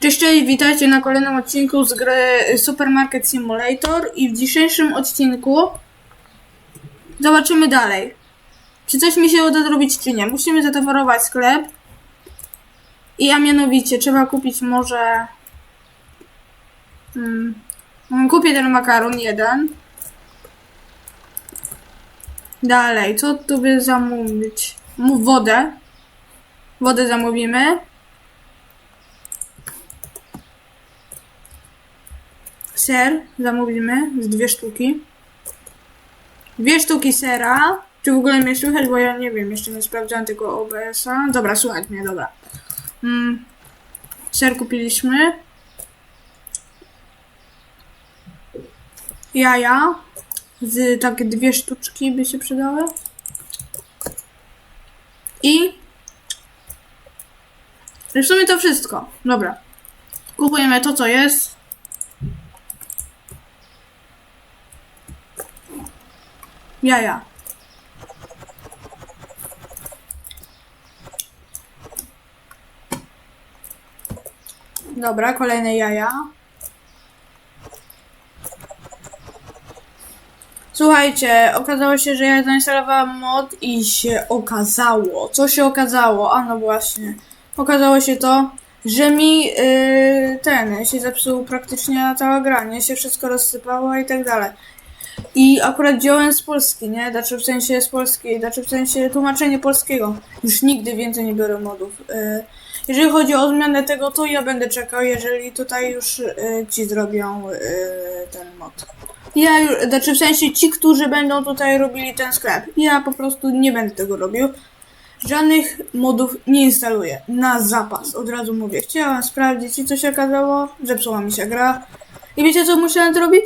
Cześć, cześć, witajcie na kolejnym odcinku z gry Supermarket Simulator i w dzisiejszym odcinku zobaczymy dalej. Czy coś mi się uda zrobić, czy nie. Musimy zatowarować sklep i a mianowicie trzeba kupić może... Hmm, kupię ten makaron jeden. Dalej, co tu by zamówić? Mów wodę. Wodę zamówimy. Ser zamówimy z dwie sztuki. Dwie sztuki sera. Czy w ogóle mnie słychać, bo ja nie wiem, jeszcze nie sprawdzałem tego OBS-a. Dobra, słychać mnie, dobra. Mm. Ser kupiliśmy. Jaja. Z takie dwie sztuczki by się przydały. I... I w sumie to wszystko. Dobra. Kupujemy to, co jest. Jaja. Dobra, kolejne jaja. Słuchajcie, okazało się, że ja zainstalowałam mod i się okazało. Co się okazało? A no właśnie. Okazało się to, że mi yy, ten się zepsuł praktycznie cała gra, nie się wszystko rozsypało i tak dalej. I akurat wziąłem z Polski, nie? Znaczy w sensie z Polski, znaczy w sensie tłumaczenie polskiego. Już nigdy więcej nie biorę modów. Y, Jeżeli chodzi o zmianę tego, to ja będę czekał, jeżeli tutaj już y, ci zrobią y, ten mod. Ja już, znaczy w sensie ci, którzy będą tutaj robili ten sklep. Ja po prostu nie będę tego robił. Żadnych modów nie instaluję. Na zapas, od razu mówię. Chciałam sprawdzić i co się okazało? Zepsuła mi się gra. I wiecie co musiałem zrobić?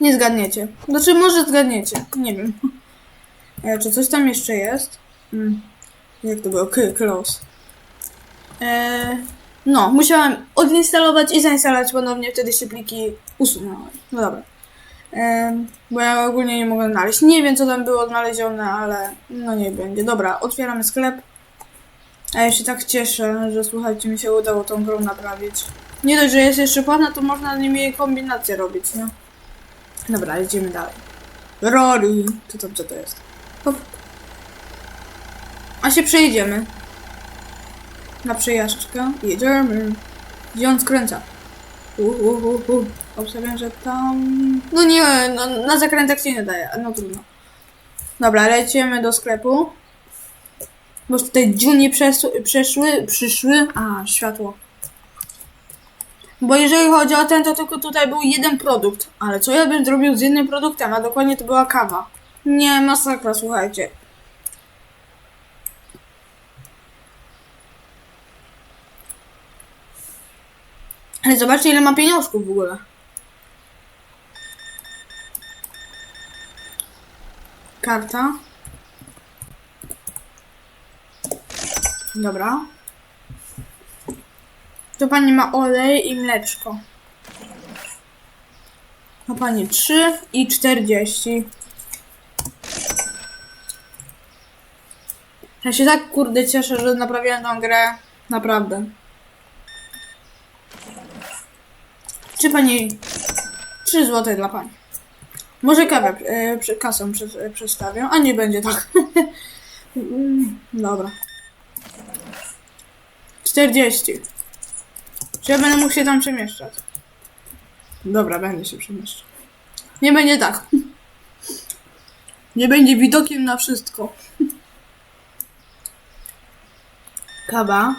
Nie zgadniecie. Znaczy, może zgadniecie. Nie wiem. E, czy coś tam jeszcze jest? Hmm. Jak to było? Close. E, no, musiałem odinstalować i zainstalować ponownie, wtedy się pliki usunęły. No dobra. E, bo ja ogólnie nie mogę znaleźć. Nie wiem, co tam było odnalezione, ale no nie będzie. Dobra, otwieramy sklep. A ja się tak cieszę, że słuchajcie, mi się udało tą grą naprawić. Nie dość, że jest jeszcze płatna, to można nimi kombinacje robić, nie? Dobra, idziemy dalej. Rory. To, co to jest? A się przejdziemy. Na przejażdżkę. Jedziemy. Gdzie on skręca? Uh, uh, uh, uh. Obstawiam, że tam... No nie, no, na zakrętach się nie daje. No trudno. Dobra, lecimy do sklepu. Bo tutaj dziunie przeszły, przeszły, przyszły. A, światło. Bo jeżeli chodzi o ten, to tylko tutaj był jeden produkt. Ale co ja bym zrobił z jednym produktem, a dokładnie to była kawa. Nie, masakra, słuchajcie. Ale zobaczcie, ile ma pieniążków w ogóle. Karta. Dobra. To pani ma olej i mleczko. Ma pani 3 i 40. Ja się tak kurde cieszę, że naprawiłem tą grę. Naprawdę. Czy pani... 3 złote dla pani. Może kawę e, e, przedstawię, a nie będzie tak. Dobra. 40. Czy ja będę mógł się tam przemieszczać? Dobra, będę się przemieszczał. Nie będzie tak. Nie będzie widokiem na wszystko. Kawa.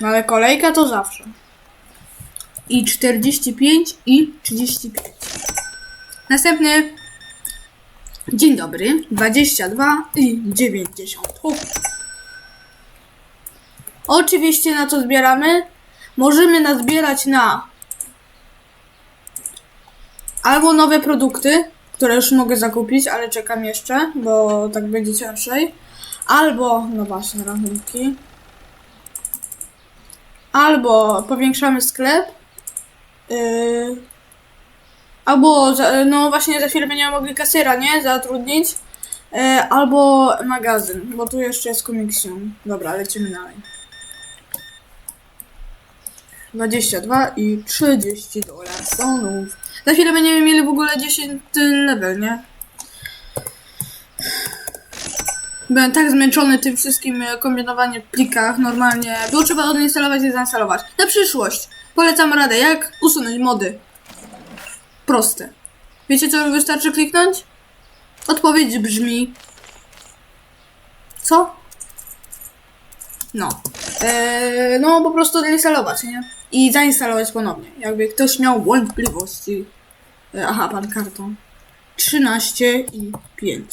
No ale kolejka to zawsze. I 45 i 35. Następny. Dzień dobry. 22 i 90. O. Oczywiście na co zbieramy? Możemy nazbierać na albo nowe produkty, które już mogę zakupić, ale czekam jeszcze, bo tak będzie ciężej. Albo, no właśnie, rachunki. Albo powiększamy sklep. Yy, albo, za, no właśnie za chwilę będziemy mogli kasjera, nie? Zatrudnić. Yy, albo magazyn, bo tu jeszcze jest komiksjon. Dobra, lecimy dalej. 22 i 30 dolarów. Za chwilę będziemy mieli w ogóle 10 level, nie? Byłem tak zmęczony tym wszystkim e, kombinowaniem w plikach, normalnie. Było trzeba odinstalować i zainstalować. Na przyszłość polecam radę, jak usunąć mody. Proste. Wiecie co wystarczy kliknąć? Odpowiedź brzmi... Co? No. Eee, no po prostu odinstalować, nie? I zainstalować ponownie. Jakby ktoś miał wątpliwości. E, aha, pan karton. 13 i 5.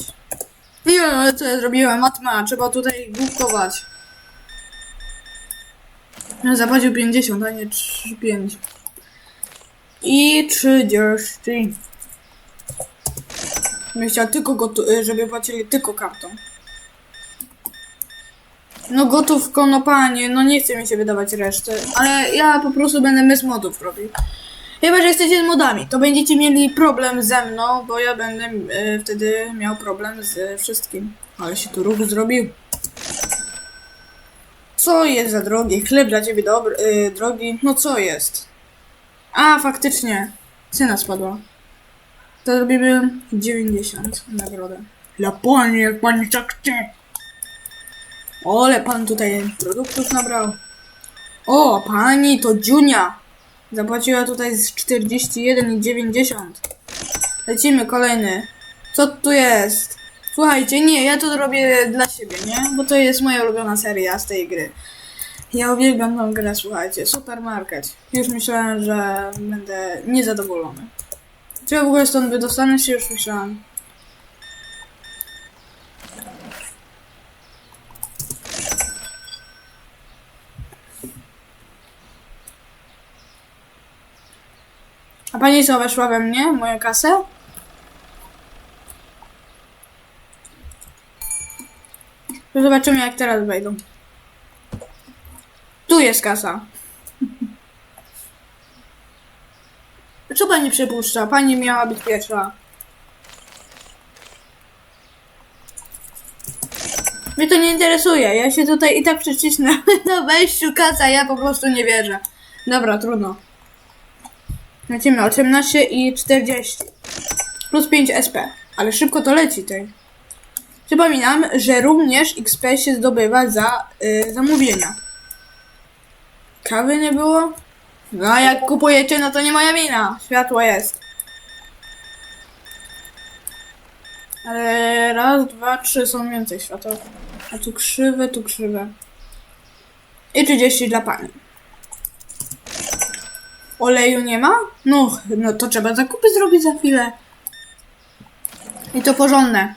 Nie, ale co ja zrobiłem? Matma, trzeba tutaj główkować. Zapłacił 50, a nie 3, 5. I 30. Bym chciał tylko y, żeby płacili tylko kartą. No gotówko, no panie, no nie chce mi się wydawać reszty, ale ja po prostu będę bez modów robił. Chyba, że jesteście z modami, to będziecie mieli problem ze mną, bo ja będę y, wtedy miał problem z wszystkim. Ale się tu ruch zrobił. Co jest za drogi? Chleb dla ciebie dobry, y, drogi? No co jest? A, faktycznie. Cena spadła. To zrobimy 90 nagrodę. Dla pani, jak pani tak chce. Ole, pan tutaj produktów nabrał. O, pani to Dziunia. Zapłaciła tutaj z 41,90. Lecimy kolejny. Co tu jest? Słuchajcie, nie, ja to robię dla siebie, nie? Bo to jest moja ulubiona seria z tej gry. Ja uwielbiam tą grę, słuchajcie. Supermarket. Już myślałem, że będę niezadowolony. Czy ja w ogóle stąd wydostanę się? Już myślałam. A pani co, weszła we mnie? Moją kasę? Zobaczymy jak teraz wejdą. Tu jest kasa. Co pani przypuszcza? Pani miała być pierwsza. Mnie to nie interesuje. Ja się tutaj i tak przycisnę na wejściu kasa. Ja po prostu nie wierzę. Dobra, trudno. Lecimy 18 i 40. Plus 5 SP. Ale szybko to leci tej. Przypominam, że również XP się zdobywa za y, zamówienia. Kawy nie było? No a jak kupujecie, no to nie moja wina. Światło jest. Ale raz, dwa, trzy są więcej świateł. A tu krzywe, tu krzywe. I 30 dla pani. Oleju nie ma? No, no to trzeba zakupy zrobić za chwilę. I to porządne.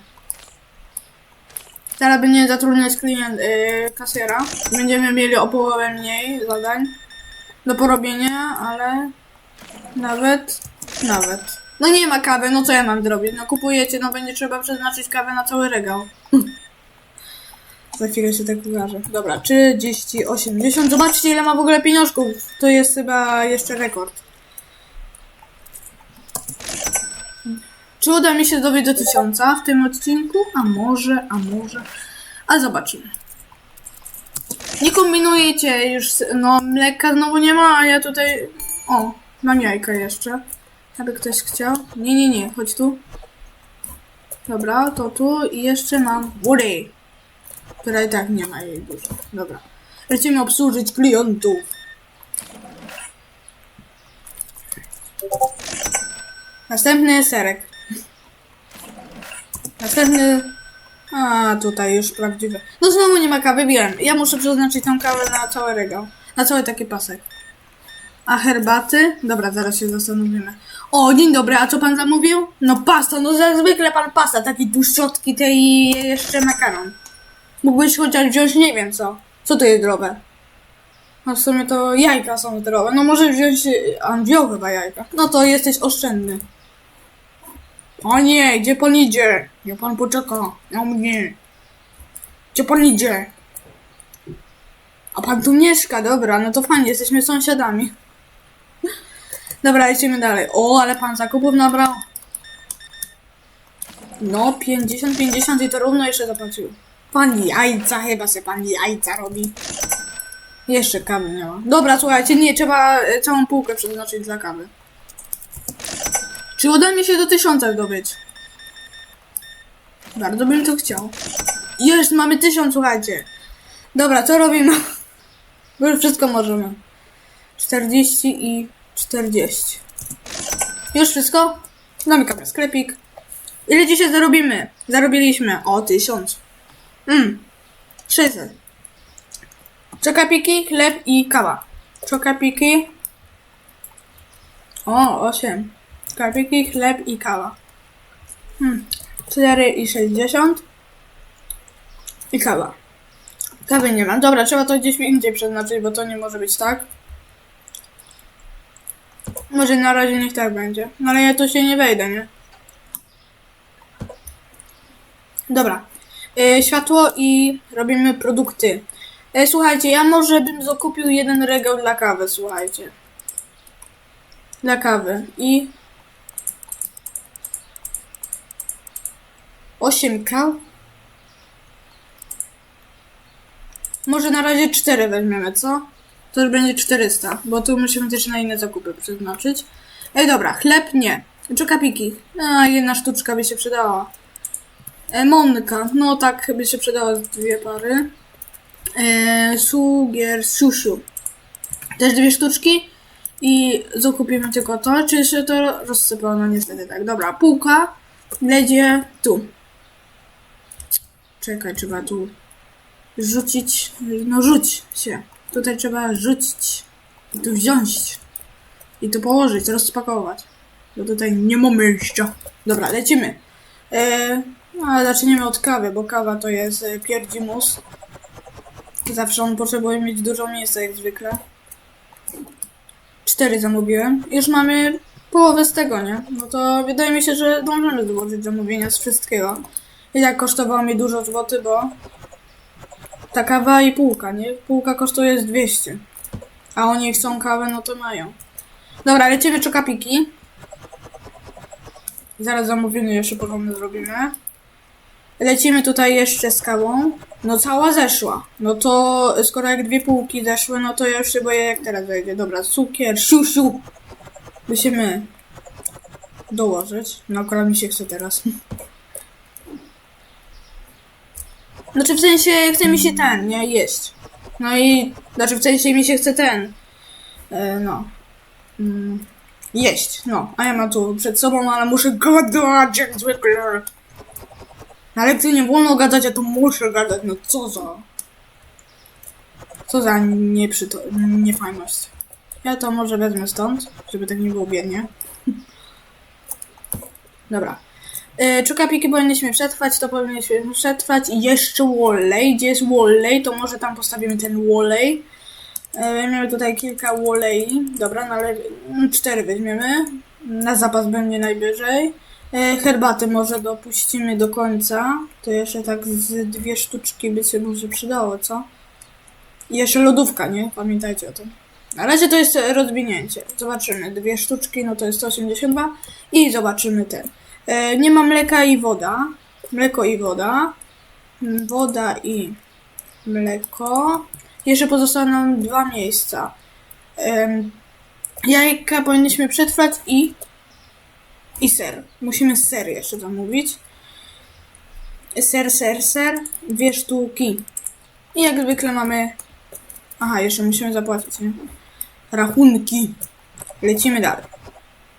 Teraz będzie zatrudniać klient yy, kasjera. Będziemy mieli o połowę mniej zadań do porobienia, ale nawet, nawet. No nie ma kawy, no co ja mam zrobić? No kupujecie, no będzie trzeba przeznaczyć kawę na cały regał. Za chwilę się tak wydarzy. Dobra, 30, 80. Zobaczcie ile ma w ogóle pieniążków. To jest chyba jeszcze rekord. Czy uda mi się zdobyć do tysiąca w tym odcinku? A może, a może. A zobaczymy. Nie kombinujecie już, no mleka znowu nie ma, a ja tutaj... O, mam jajka jeszcze. Aby ktoś chciał. Nie, nie, nie, chodź tu. Dobra, to tu i jeszcze mam wody. Która i tak nie ma jej dużo. Dobra. Lecimy obsłużyć klientów. Następny serek. Następny... A, tutaj już prawdziwy. No znowu nie ma kawy, wiem. Ja muszę przeznaczyć tą kawę na cały regał. Na cały taki pasek. A herbaty? Dobra, zaraz się zastanowimy. O, dzień dobry, a co pan zamówił? No pasta, no jak zwykle pan pasta, taki tłuszczotki tej jeszcze makaron. Mógłbyś chociaż wziąć nie wiem co. Co to jest zdrowe? No w sumie to jajka są zdrowe. No może wziąć... y, A on wziął chyba jajka. No to jesteś oszczędny. O nie, gdzie pan idzie? Gdzie pan poczeka? Na mnie. Gdzie pan idzie? A pan tu mieszka, dobra, no to fajnie, jesteśmy sąsiadami. Dobra, lecimy dalej. O, ale pan zakupów nabrał. No, 50, 50 i to równo jeszcze zapłacił. Pan jajca, chyba se pan jajca robi. Jeszcze kawy ma. Dobra, słuchajcie, nie, trzeba e, całą półkę przeznaczyć dla kawy. Czy uda mi się do tysiąca zdobyć? Bardzo bym to chciał. Jest, mamy tysiąc, słuchajcie. Dobra, co robimy? Bo już wszystko możemy. 40 i 40. Już wszystko? Zamykamy sklepik. Ile dzisiaj zarobimy? Zarobiliśmy. O, 1000. Mm. 600. Czokapiki, chleb i kawa. Czokapiki. O, 8. Czokapiki, chleb i kawa. Hmm. 4 i 60. I kawa. Kawy nie mam. Dobra, trzeba to gdzieś indziej przeznaczyć, bo to nie może być tak. Może na razie niech tak będzie. No ale ja tu się nie wejdę, nie? Dobra. Y, światło i robimy produkty. E, słuchajcie, ja może bym zakupił jeden regał dla kawy, słuchajcie. Dla kawy. I... 8 kaw? Może na razie 4 weźmiemy, co? To już będzie 400, bo tu musimy też na inne zakupy przeznaczyć. Ej, dobra, chleb nie. Czekapiki. A, jedna sztuczka by się przydała. E, Monka. No tak, by się przydała z dwie pary. E, sugier, suszu. Też dwie sztuczki. I zakupimy tylko to. Czy jeszcze to rozsypano? No niestety tak. Dobra, półka. Ledzie tu. Czekaj, trzeba tu rzucić. No rzuć się. Tutaj trzeba rzucić. I tu wziąć. I tu położyć, rozpakować. Bo tutaj nie mamy jeszcze. Dobra, lecimy. E, no, ale zaczniemy od kawy, bo kawa to jest e, pierdzimus. Zawsze on potrzebuje mieć dużo miejsca, jak zwykle. Cztery zamówiłem. Już mamy połowę z tego, nie? No to wydaje mi się, że dążymy złożyć zamówienia z wszystkiego. I tak kosztowało mi dużo złoty, bo ta kawa i półka, nie? Półka kosztuje z 200. A oni chcą kawę, no to mają. Dobra, lecimy czokapiki. Zaraz zamówienie jeszcze porządne zrobimy. Lecimy tutaj jeszcze z kawą. No cała zeszła. No to skoro jak dwie półki zeszły, no to ja już się boję jak teraz wejdzie. Dobra, cukier, siusiu. Musimy dołożyć. No akurat mi się chce teraz. Znaczy w sensie chce mi się ten, nie? Jeść. No i znaczy w sensie mi się chce ten. E, no. Mm, jeść, no. A ja mam tu przed sobą, ale muszę gadać jak zwykle. Na lekcji nie wolno gadać, a tu muszę gadać. No co za... Co za nieprzyto... niefajność. Ja to może wezmę stąd, żeby tak nie było biednie. Dobra. Yy, czukapiki powinniśmy przetrwać, to powinniśmy przetrwać. I jeszcze Walley. Gdzie jest Walley, to może tam postawimy ten Walley. Yy, Weźmiemy tutaj kilka Walley. Dobra, no ale cztery weźmiemy. Na zapas będzie najwyżej. E, herbaty może dopuścimy do końca. To jeszcze tak z dwie sztuczki by się może przydało, co? I jeszcze lodówka, nie? Pamiętajcie o tym. Na razie to jest rozwinięcie. Zobaczymy. Dwie sztuczki, no to jest 182. I zobaczymy ten. E, nie ma mleka i woda. Mleko i woda. Woda i mleko. Jeszcze pozostaną dwa miejsca. Jajka powinniśmy przetrwać i i ser. Musimy ser jeszcze zamówić. Ser, ser, ser. Dwie sztuki. I jak zwykle mamy... Aha, jeszcze musimy zapłacić, nie? Rachunki. Lecimy dalej.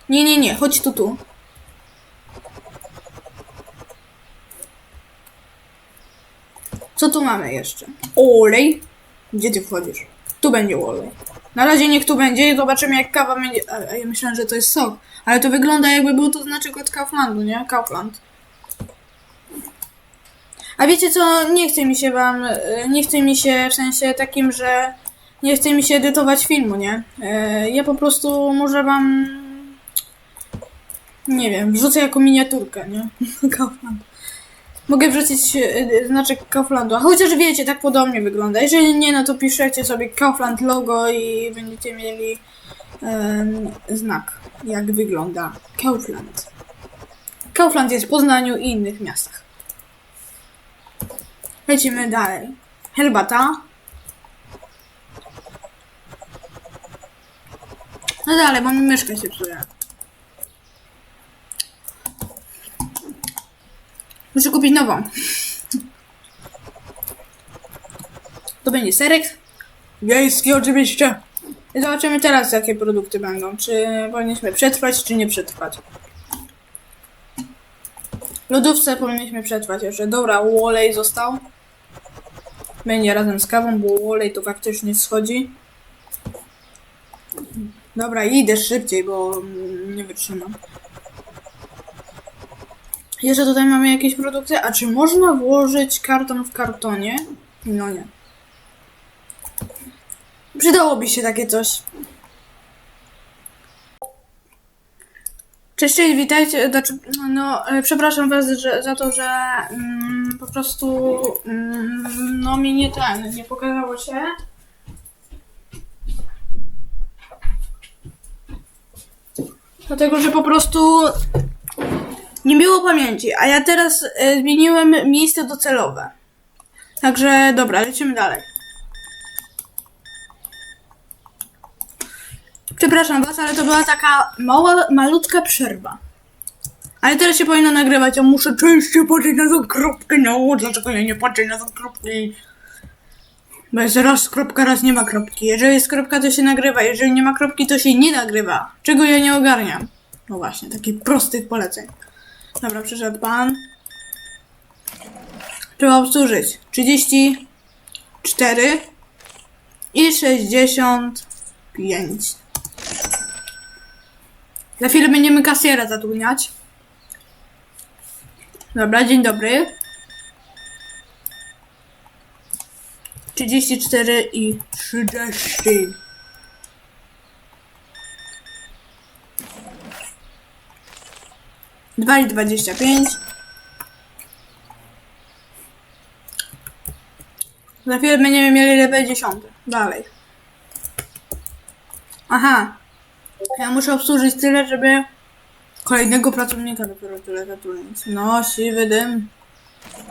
Nie, nie, nie. Chodź tu, tu. Co tu mamy jeszcze? Olej. Gdzie ty wchodzisz? Tu będzie olej. Na razie niech tu będzie i zobaczymy jak kawa będzie. A, ja myślałem, że to jest sok. Ale to wygląda jakby był to znaczek od Kauflandu, nie? Kaufland. A wiecie co? Nie chce mi się wam. e, Nie chce mi się w sensie takim, że. Nie chce mi się edytować filmu, nie? E, Ja po prostu może wam. Nie wiem, wrzucę jako miniaturkę, nie? Kaufland mogę wrzucić y, y, znaczek Kauflandu. a Chociaż wiecie, tak podobnie wygląda. Jeżeli nie, no to piszecie sobie Kaufland logo i będziecie mieli um, znak, jak wygląda Kaufland. Kaufland jest w Poznaniu i innych miastach. Lecimy dalej. Helbata. No dalej, mamy myszkę się psuje. Kupić nową. To będzie serek. Wiejski oczywiście. I zobaczymy teraz, jakie produkty będą. Czy powinniśmy przetrwać, czy nie przetrwać. Lodówce powinniśmy przetrwać jeszcze. Dobra, olej został. Będzie razem z kawą, bo olej to faktycznie schodzi. Dobra, idę szybciej, bo mm, nie wytrzymam. Jeszcze tutaj mamy jakieś produkty. A czy można włożyć karton w kartonie? No nie. Przydałoby się takie coś. Cześć, cześć, witajcie. Znaczy, no, e, przepraszam was że, za to, że mm, po prostu mm, no mi nie ten, nie pokazało się. Dlatego, że po prostu nie było pamięci, a ja teraz e, zmieniłem miejsce docelowe. Także dobra, lecimy dalej. Przepraszam was, ale to była taka mała, malutka przerwa. Ale teraz się powinno nagrywać, a muszę częściej patrzeć na tą kropkę, no dlaczego ja nie patrzę na tą kropkę? Bo jest raz kropka, raz nie ma kropki. Jeżeli jest kropka, to się nagrywa, jeżeli nie ma kropki, to się nie nagrywa. Czego ja nie ogarniam. No właśnie, takich prostych poleceń. Dobra, przyszedł pan. Trzeba obsłużyć 34 i 65. Za chwilę będziemy kasjera zatrudniać. Dobra, dzień dobry. 34 i 30. Dwa i dwadzieścia pięć. Za chwilę będziemy mieli level 10. Dalej. Aha. Ja muszę obsłużyć tyle, żeby kolejnego pracownika dopiero tyle zatrudnić. No, siwy dym.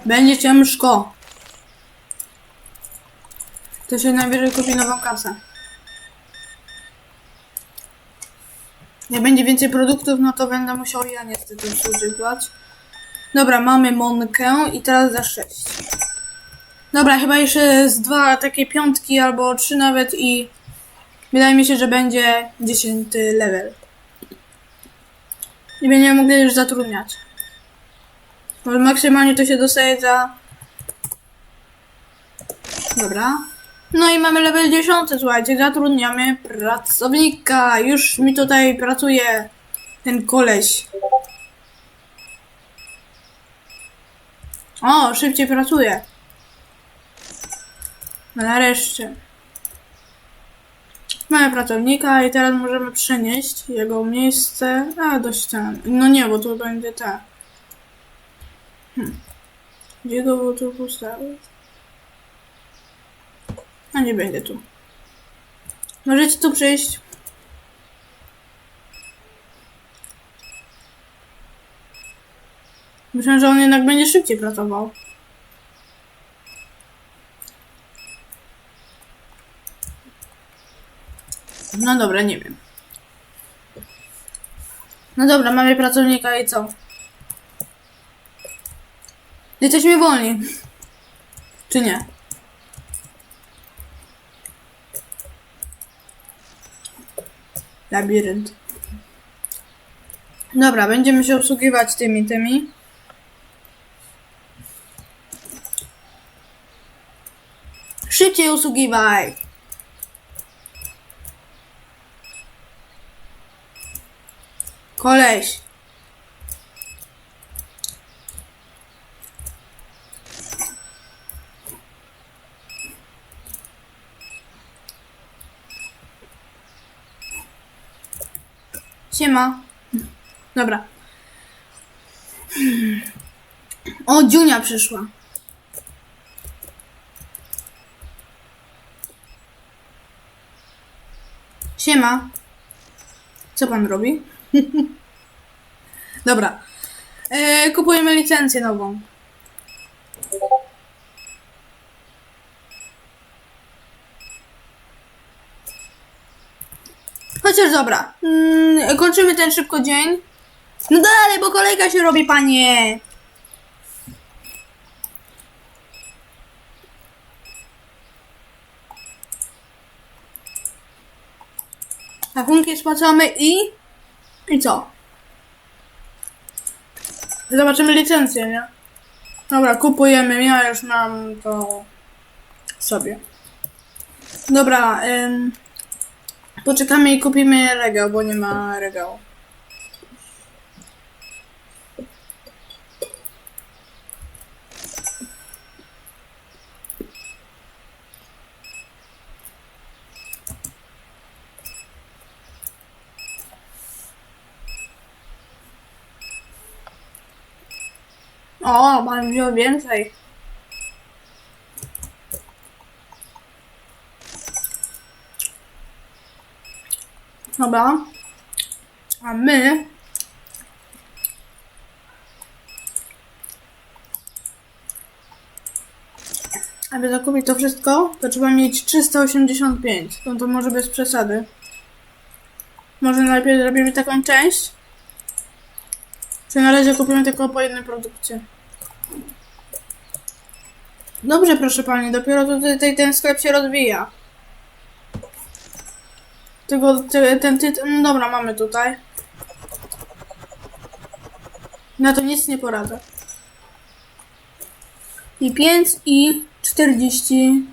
Będzie ciężko. To się najwyżej kupi nową kasę. Jak będzie więcej produktów, no to będę musiał ja niestety zużywać. Dobra, mamy Monkę i teraz za 6. Dobra, chyba jeszcze z dwa takie piątki albo trzy nawet i wydaje mi się, że będzie 10 level. I będziemy mogli już zatrudniać. Bo maksymalnie to się dostaje za... Dobra. No i mamy level 10, słuchajcie, zatrudniamy pracownika. Już mi tutaj pracuje ten koleś. O, szybciej pracuje. No nareszcie. Mamy pracownika i teraz możemy przenieść jego miejsce a, do ściany. No nie, bo tu będzie ta. Hmm. Gdzie go tu postawić? A nie będzie tu. Możecie tu przyjść. Myślę, że on jednak będzie szybciej pracował. No dobra, nie wiem. No dobra, mamy pracownika i co? Jesteśmy wolni. Czy nie? Labirynt. Dobra, będziemy się obsługiwać tymi, tymi. Szybciej usługiwaj! Koleś. Siema. Dobra. O, Dziunia przyszła. Siema. Co pan robi? Dobra. E, kupujemy licencję nową. Chociaż dobra. Mm, kończymy ten szybko dzień. No dalej, bo kolejka się robi, panie. Rachunki spłacamy i... I co? Zobaczymy licencję, nie? Dobra, kupujemy. Ja już mam to sobie. Dobra, ym, poczekamy i kupimy regał, bo nie ma regału. O, pan wziął więcej. Dobra. A my... Aby zakupić to wszystko, to trzeba mieć 385. No to może bez przesady. Może najpierw zrobimy taką część. Czy na razie kupimy tylko po jednej produkcie? Dobrze, proszę pani, dopiero tutaj ten sklep się rozwija. Te, ten tytuł, no dobra, mamy tutaj. Na to nic nie poradzę. I 5 i 40.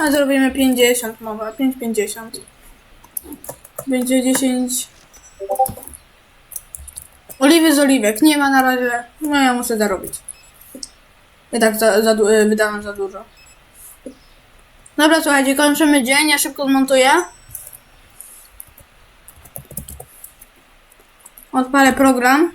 A zrobimy 50 może, 5,50. Będzie 10. Oliwy z oliwek, nie ma na razie. No ja muszę zarobić. I tak za, za, wydałam za dużo. Dobra, słuchajcie, kończymy dzień, ja szybko zmontuję. Odpalę program.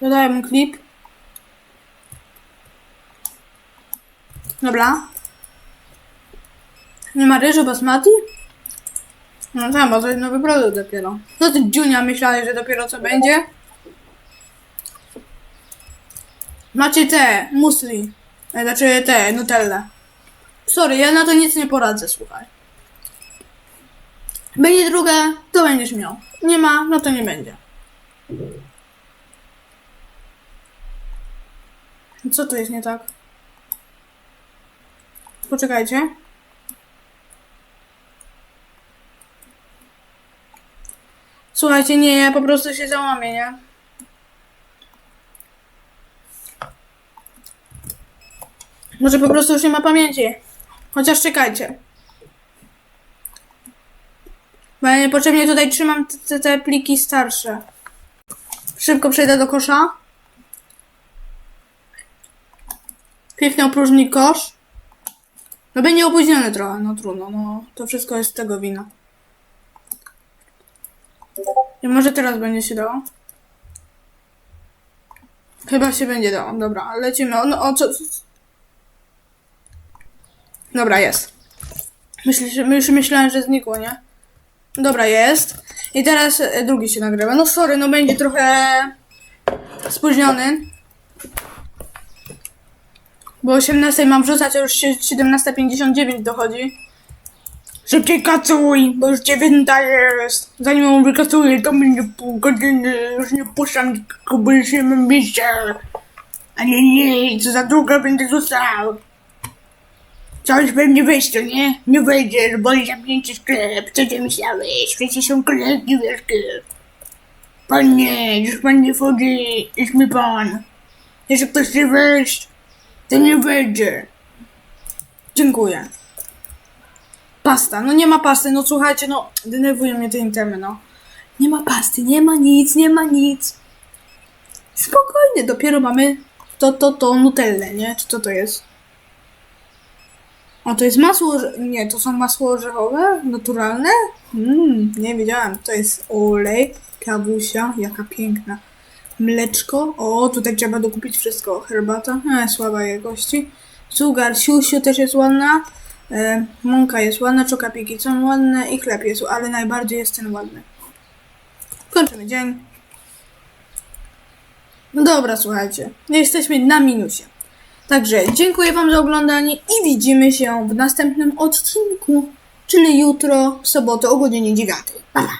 Dodaję mu klip. Dobra. Nie ma ryżu basmati? No tak, bo to jest nowy produkt dopiero. No ty Junia myślałeś, że dopiero co będzie? Macie te, musli. E, Znaczy te, nutelle. Sorry, ja na to nic nie poradzę, słuchaj. Będzie drugie, to będziesz miał. Nie ma, no to nie będzie. Co tu jest nie tak? Poczekajcie. Słuchajcie, nie, ja po prostu się załamię, nie? Może po prostu już nie ma pamięci. Chociaż czekajcie. Bo ja niepotrzebnie tutaj trzymam te, te, pliki starsze. Szybko przejdę do kosza. Kliknę opróżni kosz. No będzie opóźniony trochę, no trudno, no to wszystko jest tego wina. I może teraz będzie się dało? Chyba się będzie dało, dobra, lecimy. No, o co? Dobra, jest. Myślę, już myślałem, że znikło, nie? Dobra, jest. I teraz e, drugi się nagrywa. No sorry, no będzie trochę spóźniony. Bo o 18 mam wrzucać, a już się 17.59 dochodzi. Szybciej kacuj, bo już dziewiąta jest. Zanim on wykacuje, to będzie pół godziny. Już nie puszczam bo już nie mam miejsca. A nie, nie, co za długo będę został. Coś pewnie wejść, to nie? Nie wejdziesz, bo jest zamknięty sklep. Co ty myślałeś? Przecież są kolejki wielkie. Panie, już pan nie wchodzi, jest mi pan. Jeśli ktoś chce wejść, to nie wejdzie. Dziękuję. Pasta, no nie ma pasty, no słuchajcie, no denerwują mnie te intemy, no. Nie ma pasty, nie ma nic, nie ma nic. Spokojnie, dopiero mamy to, to, to nutellę, nie? Czy co to jest? O, to jest masło, nie, to są masło orzechowe, naturalne? Mmm, nie wiedziałem, to jest olej, kawusia, jaka piękna. Mleczko, o, tutaj trzeba dokupić wszystko, herbata, e, słabej jakości. Sugar, siusiu też jest ładna, e, mąka jest ładna, czokapiki są ładne i chleb jest, ale najbardziej jest ten ładny. Kończymy dzień. No dobra, słuchajcie. Jesteśmy na minusie. Także dziękuję Wam za oglądanie i widzimy się w następnym odcinku, czyli jutro, w sobotę o godzinie 9. Pa.